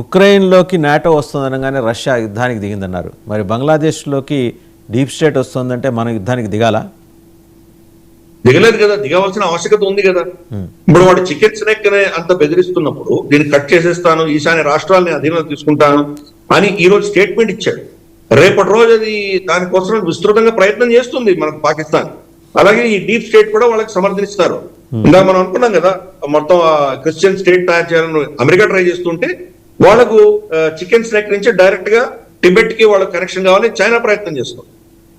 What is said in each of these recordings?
ఉక్రెయిన్లోకి NATO వస్తుందనగానే Russia యుద్ధానికి దిగిందన్నారు. మరి బంగ్లాదేశ్లోకి deep state వస్తుందంటే మనం యుద్ధానికి దిగాలా? దిగలేదు కదా దిగవలసిన ఆవశ్యకత ఉంది కదా. ఇప్పుడు వాడు చికెన్ స్నేక్ అనే అంత బెదిరిస్తున్నప్పుడు దీన్ని కట్ చేసేస్తాను ఈశాన్య రాష్ట్రాలని అధీనంలో తీసుకుంటాను అని ఈ రోజు స్టేట్మెంట్ ఇచ్చాడు. రేపటి రోజు అది దానికోసం విస్తృతంగా ప్రయత్నం చేస్తుంది మనకు పాకిస్తాన్. అలాగే ఈ డీప్ స్టేట్ కూడా వాళ్ళకి సమర్థిస్తారు ఇంకా మనం అనుకున్నాం కదా మొత్తం క్రిస్టియన్ స్టేట్ తయారు చేయాలని అమెరికా ట్రై చేస్తుంటే వాళ్ళకు చికెన్ స్నేక్ నుంచి డైరెక్ట్గా టిబెట్కి వాళ్ళకి కనెక్షన్ కావాలి చైనా ప్రయత్నం చేస్తుంది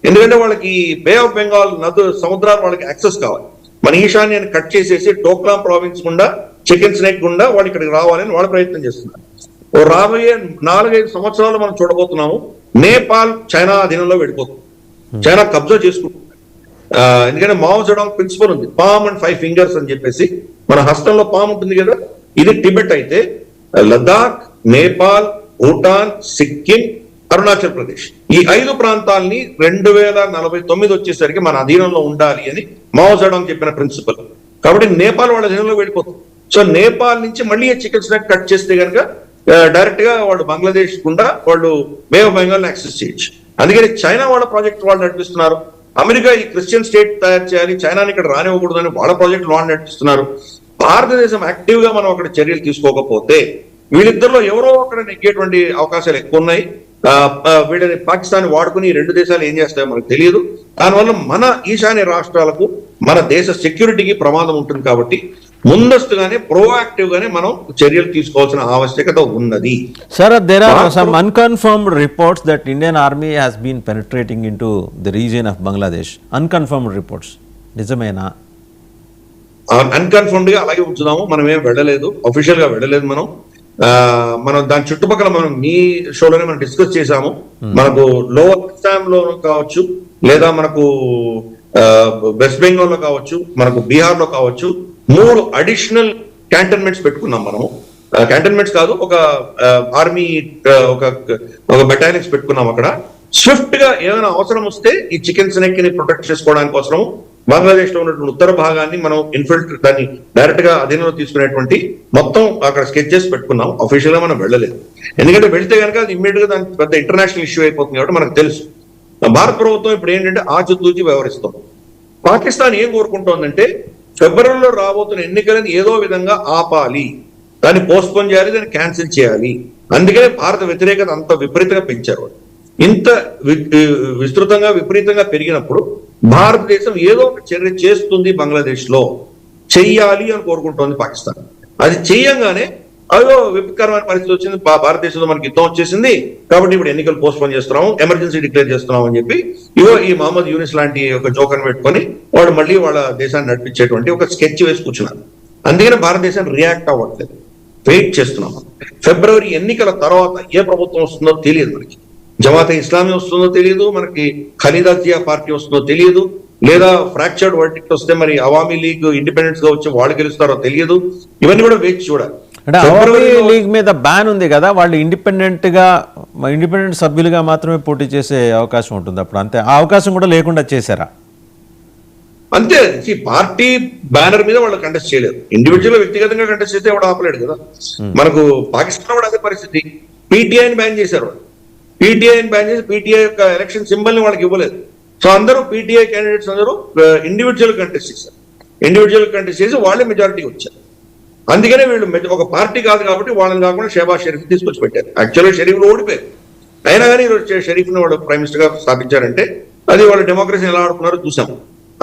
ఎందుకంటే వాళ్ళకి బే ఆఫ్ బెంగాల్ నదు సముద్రాలు వాళ్ళకి యాక్సెస్ కావాలి. మన ఈశాన్యాన్ని కట్ చేసేసి టోక్లాం ప్రావిన్స్ గుండా చికెన్ స్నేక్ గుండా వాళ్ళు ఇక్కడికి రావాలని వాళ్ళు ప్రయత్నం చేస్తున్నారు. ఓ రాబోయే నాలుగైదు సంవత్సరాలు మనం చూడబోతున్నాము నేపాల్ చైనా అధీనంలో వెళ్ళిపోతుంది. చైనా కబ్జా చేసుకుంటుంది. ఎందుకంటే మావో జడాంగ్ ప్రిన్సిపల్ ఉంది. పామ్ అండ్ ఫైవ్ ఫింగర్స్ అని చెప్పేసి మన హస్తంలో పామ్ ఉంటుంది కదా? ఇది టిబెట్ అయితే లద్దాఖ్ నేపాల్ భూటాన్ సిక్కిం అరుణాచల్ ప్రదేశ్. ఈ ఐదు ప్రాంతాల్ని రెండు వేల నలభై తొమ్మిది వచ్చేసరికి మన అధీనంలో ఉండాలి అని మావో చెప్పిన ప్రిన్సిపల్. కాబట్టి నేపాల్ వాళ్ళ అధీనంలో వెళ్ళిపోతుంది సో నేపాల్ నుంచి మళ్ళీ చికెన్ స్నాక్ కట్ చేస్తే కనుక డైరెక్ట్గా వాళ్ళు బంగ్లాదేశ్ గుండా వాళ్ళు బే ఆఫ్ బెంగాల్ యాక్సెస్ చేయొచ్చు. అందుకని చైనా వాళ్ళ ప్రాజెక్ట్ వాళ్ళు నడిపిస్తున్నారు. అమెరికా ఈ క్రిస్టియన్ స్టేట్ తయారు చేయాలి చైనాని ఇక్కడ రానివ్వకూడదని వాళ్ళ ప్రాజెక్ట్ వాళ్ళు నడిపిస్తున్నారు. భారతదేశం యాక్టివ్గా మనం అక్కడ చర్యలు తీసుకోకపోతే వీళ్ళిద్దరిలో ఎవరో అక్కడ నెగ్గేటువంటి అవకాశాలు ఎక్కువ ఉన్నాయి వీళ్ళని పాకిస్తాన్ వాడుకుని రెండు దేశాలు ఏం చేస్తాయో మనకు తెలియదు. దానివల్ల మన ఈశాన్య రాష్ట్రాలకు మన దేశ సెక్యూరిటీకి ప్రమాదం ఉంటుంది కాబట్టి ముందస్తుగానే ప్రోయాక్టివ్ గానే మనం చర్యలు తీసుకోవాల్సిన ఆవశ్యకత ఉన్నది. Sir, there are Mahatma- some unconfirmed reports that Indian army has been penetrating into the region of Bangladesh. Unconfirmed reports. నిజమేనా? అన్కన్ఫర్మ్డ్గా అలాగే ఉంచుదాము. మనం ఏం వెళ్ళలేదు. అఫీషియల్గా వెళ్ళలేదు మనం. మనం దాని చుట్టుపక్కల మనం మీ షోలోనే మనం డిస్కస్ చేశాము. మనకు లోవర్ అస్సాం లో కావచ్చు లేదా మనకు వెస్ట్ బెంగాల్లో కావచ్చు మనకు బీహార్లో కావచ్చు మూడు అడిషనల్ క్యాంటన్మెంట్స్ పెట్టుకున్నాం మనము. క్యాంటన్మెంట్స్ కాదు ఒక ఆర్మీ ఒక ఒక బెటాలియన్స్ పెట్టుకున్నాం అక్కడ. స్విఫ్ట్గా ఏదైనా అవసరం వస్తే ఈ చికెన్ స్నేక్ని ప్రొటెక్ట్ చేసుకోవడానికి కోసం బంగ్లాదేశ్లో ఉన్నటువంటి ఉత్తర భాగాన్ని మనం ఇన్ఫిల్టర్ దాన్ని డైరెక్ట్గా అధీనంలో తీసుకునేటువంటి మొత్తం అక్కడ స్కెచెస్ పెట్టుకున్నాం. అఫీషియల్గా మనం వెళ్ళలేదు. ఎందుకంటే వెళితే కనుక అది ఇమ్మీడియట్గా దానికి పెద్ద ఇంటర్నేషనల్ ఇష్యూ అయిపోతుంది కాబట్టి మనకు తెలుసు. భారత ప్రభుత్వం ఇప్పుడు ఏంటంటే ఆచితూచి వ్యవహరిస్తాం పాకిస్తాన్ ఏం కోరుకుంటోందంటే ఫిబ్రవరిలో రాబోతున్న ఎన్నికలను ఏదో విధంగా ఆపాలి. దాన్ని పోస్ట్పోన్ చేయాలి దాన్ని క్యాన్సిల్ చేయాలి. అందుకనే భారత వ్యతిరేకత అంత విపరీతంగా పెంచారు ఇంత వి- విస్తృతంగా విపరీతంగా పెరిగినప్పుడు భారతదేశం ఏదో ఒక చర్య చేస్తుంది బంగ్లాదేశ్లో చెయ్యాలి అని కోరుకుంటోంది పాకిస్తాన్. అది చెయ్యంగానే అదో విపత్కరమైన పరిస్థితి వచ్చింది. భారతదేశంలో మనకి యుద్ధం వచ్చేసింది. కాబట్టి ఇప్పుడు ఎన్నికలు పోస్ట్పోన్ చేస్తున్నాము ఎమర్జెన్సీ డిక్లేర్ చేస్తున్నాం అని చెప్పి ఇవో ఈ మహమ్మద్ యూనిస్ లాంటి ఒక జోకర్ పెట్టుకొని వాడు మళ్ళీ వాళ్ళ దేశాన్ని నడిపించేటువంటి ఒక స్కెచ్ వేసి కూర్చున్నారు. అందుకనే భారతదేశం రియాక్ట్ అవ్వట్లేదు. వెయిట్ చేస్తున్నాం ఫిబ్రవరి ఎన్నికల తర్వాత ఏ ప్రభుత్వం వస్తుందో తెలియదు మనకి. జమాత ఇస్లామీ వస్తుందో తెలియదు మనకి ఖలీదా జియా పార్టీ వస్తుందో తెలియదు లేదా ఫ్రాక్చర్డ్ వర్డిక్ట్ వస్తే మరి అవామీ లీగ్ ఇండిపెండెన్స్గా వచ్చి వాళ్ళు గెలుస్తారో తెలియదు. ఇవన్నీ కూడా వేచి చూడాలి. అంటే అవామీ లీగ్ మీద బ్యాన్ ఉంది కదా వాళ్ళు ఇండిపెండెంట్గా ఇండిపెండెంట్ సభ్యులుగా మాత్రమే పోటీ చేసే అవకాశం ఉంటుంది అప్పుడు అంతే. ఆ అవకాశం కూడా లేకుండా చేశారా? అంతే. ఈ పార్టీ బ్యానర్ మీద వాళ్ళు కంటెస్ట్ చేయలేదు. ఇండివిజువల్ వ్యక్తిగతంగా కంటెస్ట్ చేస్తే ఎవడు ఆపలేడు కదా. మనకు పాకిస్తాన్ కూడా అదే పరిస్థితి. పీటీఐని బ్యాన్ చేశారు వాళ్ళు. పీటీఐని బ్యాన్ చేసి పీటీఐ యొక్క ఎలక్షన్ సింబల్ని వాళ్ళకి ఇవ్వలేదు. సో అందరూ పీటీఐ క్యాండిడేట్స్ అందరూ ఇండివిజువల్ కంటెస్ట్ చేశారు ఇండివిజువల్ కంటెస్ట్ చేసి వాళ్ళే మెజారిటీ వచ్చారు. అందుకనే వీళ్ళు ఒక పార్టీ కాదు కాబట్టి వాళ్ళని కాకుండా షేబాజ్ షరీఫ్ తీసుకొచ్చి పెట్టారు. యాక్చువల్గా షరీఫ్లు ఓడిపోయారు. అయినా కానీ ఈరోజు షరీఫ్ని వాళ్ళు ప్రైమ్ మినిస్టర్గా స్థాపించారంటే అది వాళ్ళ డెమోక్రసీ ఎలా ఆడుతున్నారో చూసాం.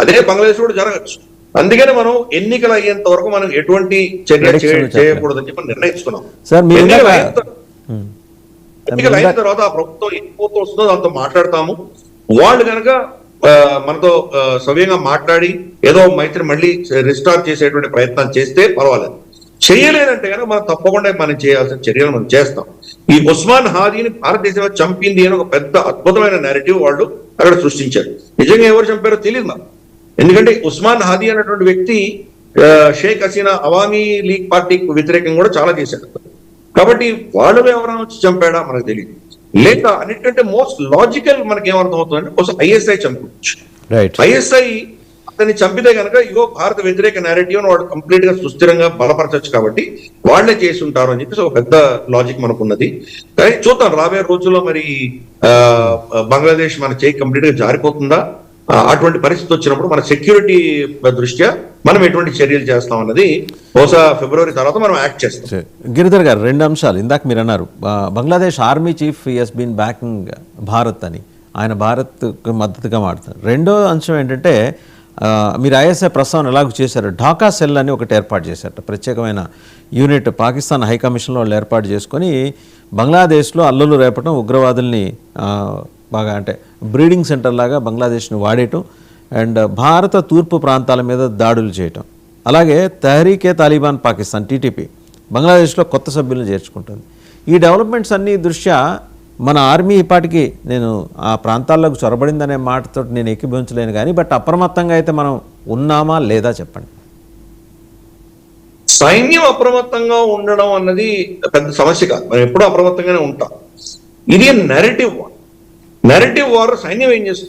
అదే బంగ్లాదేశ్ కూడా జరగచ్చు. అందుకని మనం ఎన్నికలు అయ్యేంత వరకు మనం ఎటువంటి చర్య. చేయకూడదని చెప్పి నిర్ణయించుకున్నాం. సార్, ఎన్నికలు అయిన తర్వాత- ఆ ప్రభుత్వం ఏ వస్తుందో దాంతో మాట్లాడతాము. వాళ్ళు కనుక మనతో సవ్యంగా మాట్లాడి ఏదో మైత్రి మళ్ళీ రిస్టార్ట్ చేసేటువంటి ప్రయత్నం చేస్తే పర్వాలేదు. చేయలేదంటే కనుక మనం తప్పకుండా మనం చేయాల్సిన చర్యలు మనం చేస్తాం. ఈ ఉస్మాన్ హాదీని భారతదేశంలో చంపింది అని ఒక పెద్ద అద్భుతమైన నేరేటివ్ వాళ్ళు అక్కడ సృష్టించారు. నిజంగా ఎవరు చంపారో తెలియదు నాకు ఎందుకంటే ఉస్మాన్ హాదీ అనేటువంటి వ్యక్తి షేక్ హసీనా అవామీ లీగ్ పార్టీకి వ్యతిరేకంగా కూడా చాలా చేశాడు. కాబట్టి వాళ్ళు ఎవరైనా వచ్చి చంపాడా? మనకు తెలియదు లేక అన్నిటికంటే మోస్ట్ లాజికల్ మనకి ఏమర్థం అవుతుందంటే కోసం ఐఎస్ఐ చంపవచ్చు రైట్ ఐఎస్ఐ అతన్ని చంపితే కనుక ఇగో భారత వ్యతిరేక నేరేటివ్ వాడు కంప్లీట్గా సుస్థిరంగా బలపరచచ్చు కాబట్టి వాళ్ళే చేసి ఉంటారు అని చెప్పేసి ఒక పెద్ద లాజిక్ మనకు ఉన్నది కానీ చూద్దాం రాబోయే రోజుల్లో మరి బంగ్లాదేశ్ మన చేయి కంప్లీట్గా జారిపోతుందా? అటువంటి పరిస్థితి వచ్చినప్పుడు మన సెక్యూరిటీ దృష్ట్యా మనం ఎటువంటి చర్యలు చేస్తాం అన్నది బహుశా ఫిబ్రవరి తర్వాత మనం యాక్ట్ చేస్తాం. గిరిధర్ గారు రెండు అంశాలు ఇందాక మీరు అన్నారు. Bangladesh army chief has been backing Bharat అని. ఆయన భారత్కు మద్దతుగా మాడుతారు రెండో అంశం ఏంటంటే మీరు ఐఎస్ఐ ప్రస్తావన ఎలాగో చేశారు? ఢాకా సెల్ అని ఒకటి ఏర్పాటు చేశారట. ప్రత్యేకమైన యూనిట్ పాకిస్తాన్ హైకమిషన్లో వాళ్ళు ఏర్పాటు చేసుకొని బంగ్లాదేశ్లో అల్లలు రేపటం ఉగ్రవాదుల్ని బాగా అంటే బ్రీడింగ్ సెంటర్ లాగా బంగ్లాదేశ్ని వాడేయటం అండ్ భారత తూర్పు ప్రాంతాల మీద దాడులు చేయటం. అలాగే తహరీకే తాలిబాన్ పాకిస్తాన్ టీటీపీ బంగ్లాదేశ్లో కొత్త సభ్యులను చేర్చుకుంటుంది. ఈ డెవలప్మెంట్స్ అన్ని దృష్ట్యా మన ఆర్మీ ఇప్పటికీ నేను ఆ ప్రాంతాల్లోకి చొరబడిందనే మాటతో నేను ఎక్కిభవించలేను కానీ బట్ అప్రమత్తంగా అయితే మనం ఉన్నామా లేదా చెప్పండి. సైన్యం అప్రమత్తంగా ఉండడం అన్నది పెద్ద సమస్య కాదు. మనం ఎప్పుడూ అప్రమత్తంగానే ఉంటాం. ఇది నెరేటివ్ నరేటివ్ వార్ సైన్యం ఏం చేస్తుంది?